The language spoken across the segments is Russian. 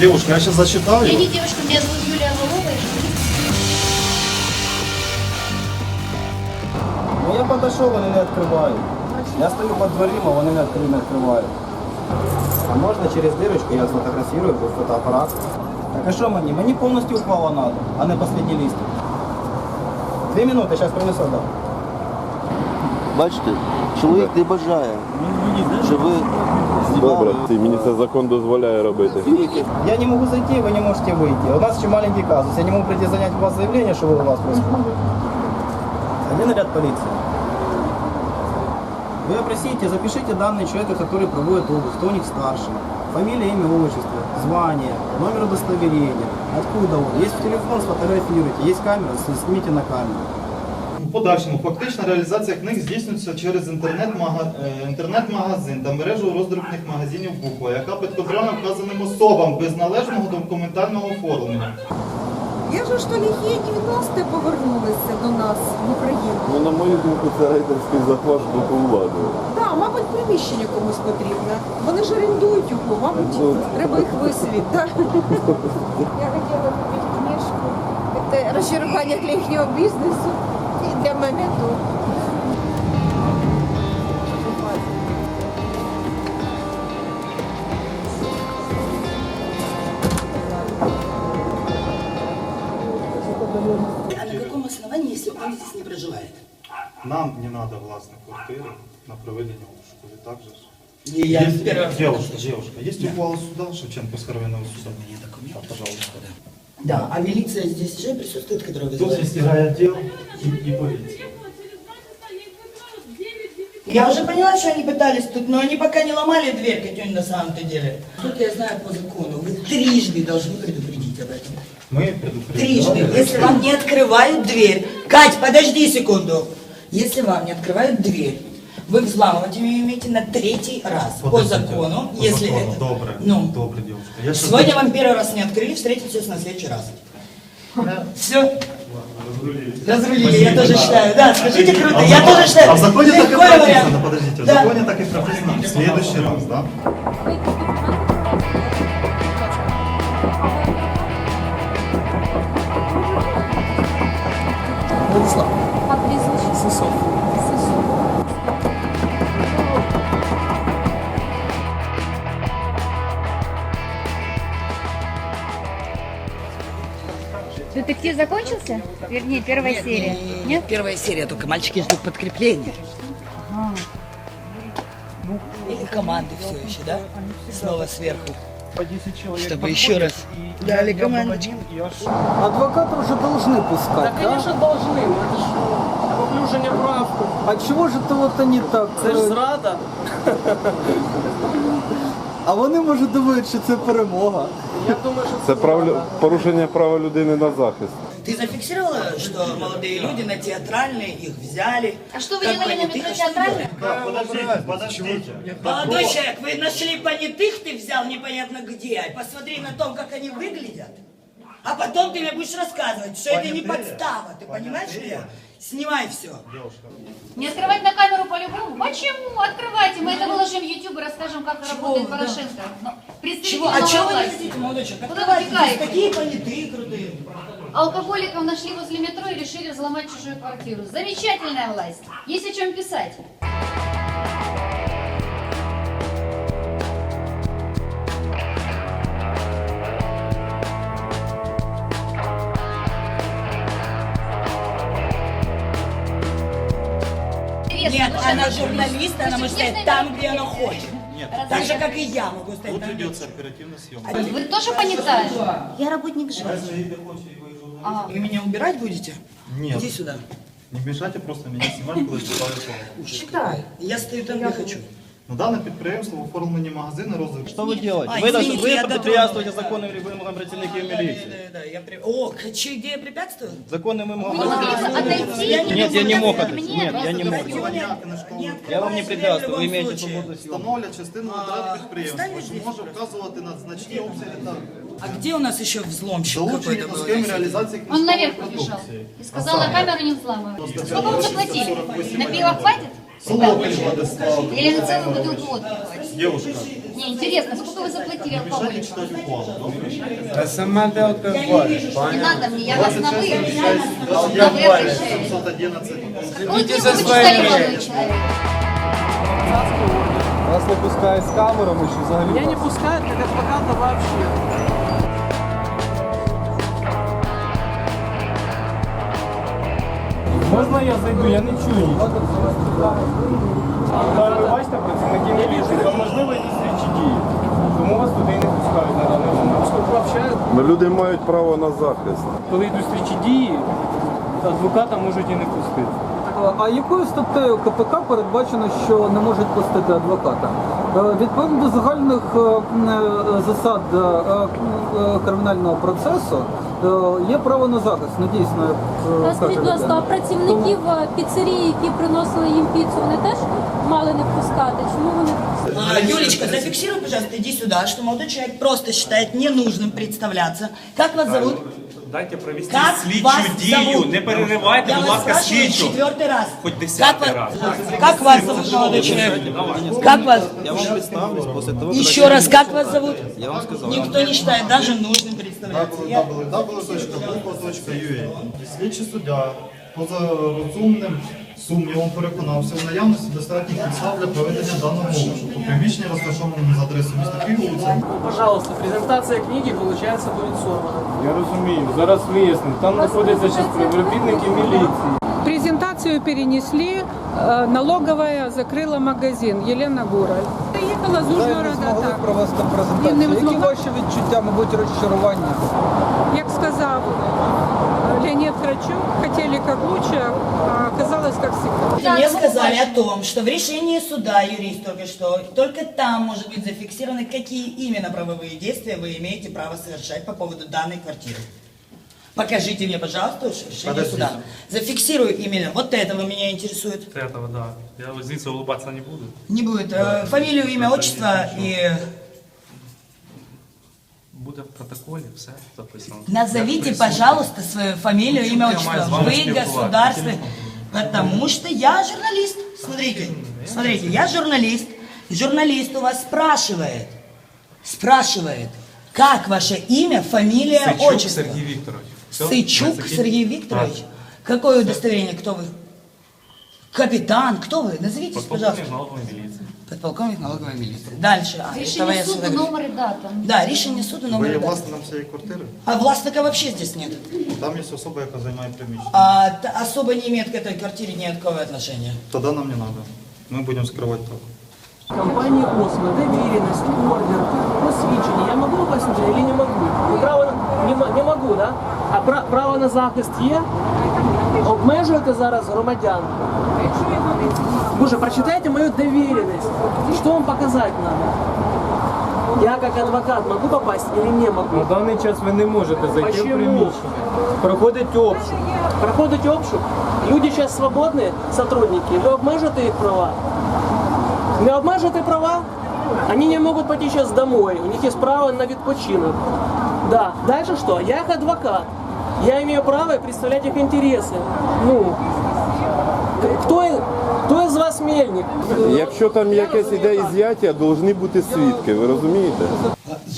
Девушка, я сейчас зачитаю. Я не девушка, меня зовут Юлия Орлова. я журналист. Ну я подошел, вони не відкривають. Я стою під дверима, вони не відкри- не відкривають. А можна через дирочку, я сфотографірую, був фотоапарат. Так а що мені? Мені повністю ухвала треба, а не останній лист. Дві минути, зараз принесу. Да. Бачите, чоловік не бажає, щоб ви Добре, знімали. ти- мені це закон дозволяє робити. Я не можу зайти, ви не можете вийти. У нас ще маленький казус. Я не можу прийти занять у вас заявление, що ви у вас происходит. Один наряд полиции. Вы опросите, запишите данные человека, который проводит обыск, кто у них старший. Фамилия, имя, отчество, звание, номер удостоверения, откуда он. Есть в телефон, сфотографируйте, есть камера, с- снимите на камеру. В подальшому фактична реалізація книг здійснюється через е, інтернет-магазин та мережу роздрукних магазинів Буква, яка підконтрольна вказаним особам без належного документального оформлення. Же ж то ліхі 90-ті повернулися до нас в Україну? Ну, на мою думку, це рейдерський захват боку влади. Так, мабуть, приміщення комусь потрібне. Вони ж орендують його, мабуть, треба їх виселити. Так? Я хотіла купити книжку. Це розчарування для їхнього бізнесу мене тут. А на каком основании, если он здесь не проживает? Нам не треба власне квартири на проведення обшуку. Ви так же? И я Есть- первый девушка, девушка, есть ухвала суда Шевченковского районного суда? У меня документ. А, пожалуйста. Да, а милиция здесь уже присутствует, которая Тут вызывает? есть и и полиция. Я уже поняла, что они пытались тут, но они пока не ломали дверь, Катюнь, на самом-то деле. Тут я знаю по закону, вы трижды должны предупредить об этом. Мы Трижды. предупреждали. Если вам не открывают дверь. Кать, подожди секунду. Если вам не открывают дверь, вы взламывать ее имеете на третий раз. По Подождите. закону, По если закону. это... Добре, Ну, добре, девушка. Я Сегодня вам первый раз не открыли, встретитесь на следующий раз. Все. Разрулили, я тоже считаю. Да, скажите круто, А в я тоже считаю. А в законе так и прописано, вариант. подождите, в Да. законе так и прописано в следующий раз, да? Владислав. Детектив закончился? Вернее, первая серия. Нет? Первая серия, только мальчики ждут подкрепления. Или команды все еще, да? Снова сверху. Чтобы еще раз. Дали командочку. Адвоката уже должны пускать, да? Конечно, должны, ну это ж поплюження прав. А чого ж то от не так? Це ж зрада. А вони може думають, що це перемога. Я думаю, що Це прав... порушення права людини на захист. Ты зафиксировала, что молодые люди на театральные их взяли? А что вы как делали на понятых, метро а что театральном? Да, подождите, подождите. Молодой человек, вы нашли понятых, ты взял непонятно где. Посмотри на том, как они выглядят. А потом ты мне будешь рассказывать, что это не Понятые? подстава. Ты понимаешь, я? Снимай все. Не открывать на камеру по-любому? Почему? Открывайте, мы это выложим в YouTube и расскажем, как работает вы, да? Порошенко. Но представители Чего? А чего вы не хотите, молодой человек? Куда Открывайте, такие понятые крутые. Алкоголиков нашли возле метро и решили взломать чужую квартиру. Замечательная власть. Есть о чем писать. Нет, она журналист, она может стоять там, где она хочет. Нет, Так же, как и я могу стоять тут там, ведется оперативная съемка. Вы тоже понятая? Я работник ЖЭК. А, Вы меня убирать будете? Нет, Иди сюда. не мешайте просто меня снимать, коли читаю слово. Читай. Я стою там, где хочу. На дане підприємство в оформленні магазину розвитку. Що ви робите? А, Ви, даже- извините, ви я препятствуєте дотронулась. законним вимогам працівників Да, міліції. да, да, я при- О, хочу, где я препятствую? Законним вимогам Вы не могли бы отойти? Нет, я не мог Мне отойти. Нет, я не мог. Я вам не препятствую, ви маєте свободу съемки. Встановлять частину витрат підприємства, встаньте що здесь, може вказувати на значні обсяги та А где у нас еще взломщик залучені какой-то до был? схеми реалізації Он книжкової наверх побежал продукції. и сказал, на камеру не взламывать. Сколько вы заплатили? На пиво хватит? Солоколь Владислав. Или на целую бутылку водки хватит? Девушка, Не, интересно, сколько вы заплатили ухвалу. Та сама ти алкоголь. Не надо мне, я вас на вы. 26, На вы обращаюсь. 711. Какой вы читали, молодой человек? Вас не пускають з камерами чи взагалі? Меня не пускают как адвоката вообще. Можна я зайду? Я не чую. Ви бачите, працівники міліції, там можливо якісь слідчі дії. Тому вас туди і не пускають на даний момент. Ну, Люди мають право на захист. Коли йдуть слідчі дії, адвоката можуть і не пустити. А якою статтею КПК передбачено, що не можуть пустити адвоката? Е, Відповідно до загальних е, е, засад кримінального процесу е, є право на захист. Ну дійсно, як е, скажіть, будь ласка, а працівників е, піцерії, які приносили їм піцу, вони теж мали не впускати? Чому вони А, Юлечка, зафиксируй, пожалуйста, иди сюда, что молодой человек просто считает ненужным представляться. Как вас зовут? Дайте провести Как слідчу вас дію. зовут? Не переривайте, Я будь вас ласка, спрашиваю слідчу. четвертый раз. Хоть Как десятый вас, раз. как вас зовут, молодой человек? Как вас? Я вам представлюсь після того, Еще раз, как вас зовут? Я вам сказав. Никто не считает даже нужным представляться. Я- www.bukva.ua Слідчий суддя поза розумним сумнівом переконався в наявності достатніх підстав для проведення даного обшуку. Приміщення розташоване за адресою міста Києва, вулиця Пожалуйста, презентация книги, получается, будет сорвана. Я розумію, зараз вияснимо. Там знаходяться зараз співробітники міліції. Презентацию перенесли, э, налоговая закрыла магазин, Елена Гураль. Приехала з Ужгорода, так. провести Ні, не презентацію. Які змогла. ваші відчуття, мабуть, розчарування? Як сказав э, Леонид Крачук, хотели как лучше, а оказалось как всегда. Мне сказали о том, что в решении суда, юрист только что, только там может быть зафиксированы, какие именно правовые действия вы имеете право совершать по поводу данной квартиры. Покажите мне, пожалуйста, решение Подождите. суда. Зафиксирую именно. Вот этого меня интересует. От этого, да. Я возиться улыбаться не буду. Не будет. Э, Фамилию, имя, отчество и Буде в протоколі, все записано. Назовите, Я присутній. пожалуйста, свою фамилию, Ну, имя, я отчество. маю с вами Вы спілкуватися. государственный. Потому что я журналист. Смотрите, смотрите, я журналист. Журналист у вас спрашивает, спрашивает, как ваше имя, фамилия, Сычук отчество. Сергій Вікторович. Все? Сычук Закинь. Сергей Викторович. Какое удостоверение? Кто вы? Капитан, кто вы? Назовитесь, Подполковник пожалуйста. налогової міліції. Подполковник налоговой милиции. Дальше. А, это Решение я суда, сюда говорю. номер и дата. Да, решение суда Ви номер є два. власником цієї квартири. А властника вообще здесь нет. Там є особа, яка займає приміщення. А т- особо не имеет к этой квартире никакого отношения. Тоді нам не треба. Ми будемо скривати так. Компании «Осмо», доверенность, ордер, посвідчення. Я могу попасть сюда или не могу? Ну, Право на... не, м- не могу, да? А пра... право на захист є? Обмежуєте зараз громадян? Боже, прочитайте мою доверенность. Что вам показать надо? Я как адвокат могу попасть или не могу? На даний час ви не можете зайти в Почему? приміщення. Проходить обшук. Проходить обшук. Люди сейчас свободные сотрудники. Вы обмежите их права? Не обмежите права? Они не могут пойти сейчас домой. У них есть право на відпочинок. Да. Дальше что? Я их адвокат. Я имею право представлять их интересы. Ну, кто, кто из вас мельник? Якщо там якесь іде ізяття, повинні бути свідки, ви розумієте?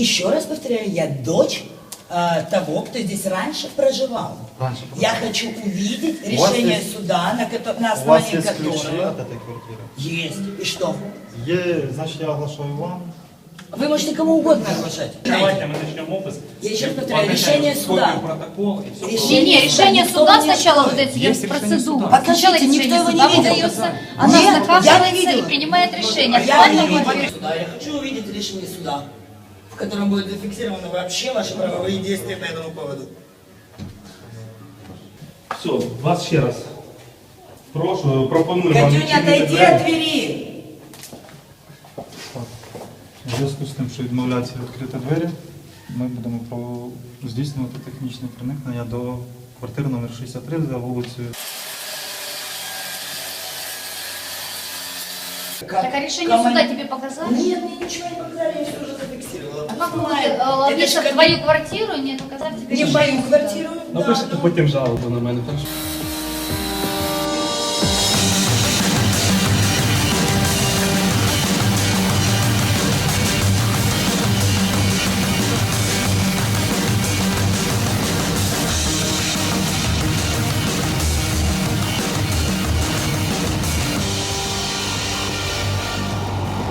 Еще раз повторяю, я дочь а, того, кто здесь раньше проживал. Раньше Я хочу увидеть У вас решение есть- суда, на, кото- на У вас основании є ключі которого... від цієї квартири. Есть. И что? Є, значить, я оглашаю вам. Вы можете кому угодно оглашать. Давайте ми почнемо опис. Я еще раз повторяю, решение суда. Протокол і все. Не, не, решение Никто суда не сначала стоит. вот эти Есть решение процедуры. суда. Сначала Покажите, никто решение его не суда видел. выдается, она Нет, я не ознакомливается и видела. принимает решение. Я не Актуально видел будет. суда. Я хочу увидеть решение суда, в котором будут зафиксированы вообще ваши правовые действия по этому поводу. Все, вас ще раз. Прошу, пропоную вам Катюня, відчинити отойди двері. от двери. У зв'язку з тим, що відмовляється відкрити двері, ми будемо здійснювати технічне проникнення до квартири номер 63 за вулицею. Так а решение Коман- суда тебе показали? Нет, мне ничего не показали, я все уже зафиксировала. А как Понимаю. могут Это ж ловиться в твою квартиру, не показав тебе Не в мою квартиру. да, Напишите ну. потім жалобу на мене. хорошо?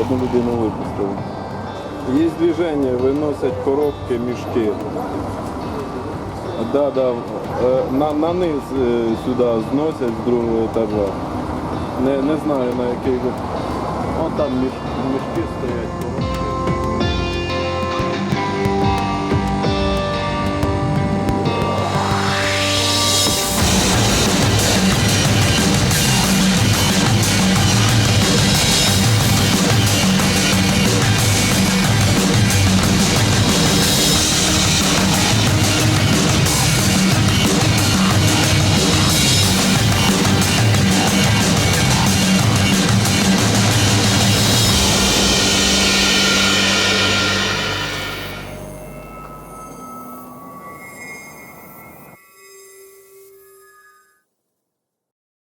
Одну людину випустили. Є движення, виносять коробки, мішки. Да, да, е, на, на низ е, сюди зносять з другого етажа. Не, не знаю на який. Вон там мішки стоять.